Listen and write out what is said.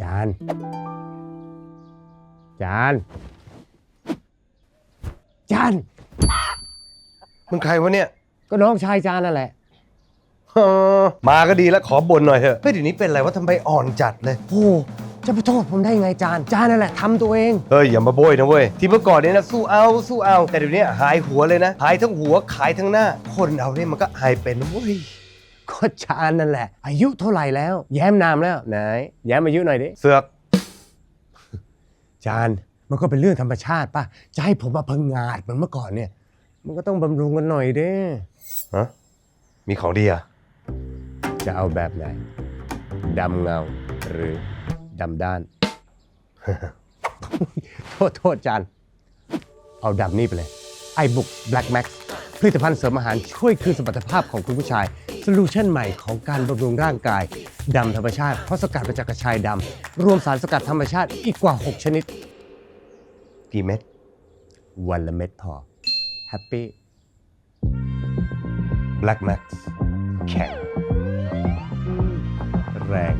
จาน จาน จาน มึงใครวะเนี่ยก็น้องชายจานนั่นแหละ เออมาก็ดีแล้วขอบ่นหน่อยเถอะเฮ้ยเดี๋ยวนี้เป็นอะไรวะทำไมอ่อนจัดเลย โอ้ จะไปโทษผมได้ไงจาน จานนั่นแหละทำตัวเอง เฮ้ยอย่ามาโบยนะเว้ย ที่เมื่อก่อนเนี่ยนะสู้เอาสู้เอา แต่เดี๋ยวนี้หายหัวเลยนะ หายทั้งหัวขายทั้งหน้า คนเราเนี่ยมันก็หายเป็นนะเว้ย ก็จานนั่นแหละ อายุเท่าไหร่แล้ว แย้มนามแล้วไหนแย้มอายุหน่อยดิเสือก จานมันก็เป็นเรื่องธรรมชาติป่ะจะให้ผมมาพังงาดเหมือนเมื่อก่อนเนี่ย มันก็ต้องบำรุงกันหน่อยเด้ฮะมีของดีอะจะเอาแบบไหนดำเงาหรือดำด้าน โทษโทษจานเอาดำนี่ไปเลย ไอบุก Black Max ผลิตภัณฑ์เสริมอาหารช่วยคืนสมรรถภาพของคุณผู้ชายโซลูชันใหม่ของการบำรุงร่างกายดำธรรมชาติเพราะสกัดมาจากกระชายดำรวมสารสกัดธรรมชาติอีกกว่า 6 ชนิด กี่เม็ดวันละเม็ดพอแฮปปี้ Black Max แข็งแรง